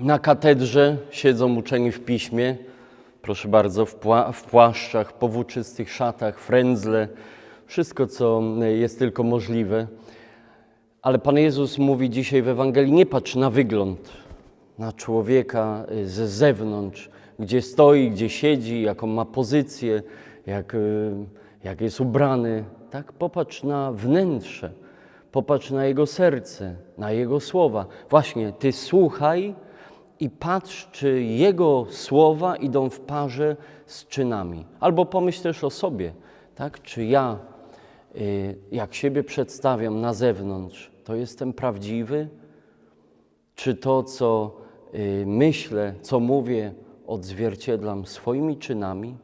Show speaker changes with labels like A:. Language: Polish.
A: Na katedrze siedzą uczeni w piśmie, proszę bardzo, w, pła- w płaszczach, powłóczystych szatach, frędzle, wszystko, co jest tylko możliwe. Ale Pan Jezus mówi dzisiaj w Ewangelii: nie patrz na wygląd, na człowieka y, z zewnątrz, gdzie stoi, gdzie siedzi, jaką ma pozycję, jak, y, jak jest ubrany. Tak, popatrz na wnętrze, popatrz na jego serce, na jego słowa. Właśnie, ty słuchaj i patrz, czy jego słowa idą w parze z czynami. Albo pomyśl też o sobie, tak? Czy ja, y, jak siebie przedstawiam na zewnątrz, to jestem prawdziwy? Czy to, co y, myślę, co mówię, odzwierciedlam swoimi czynami?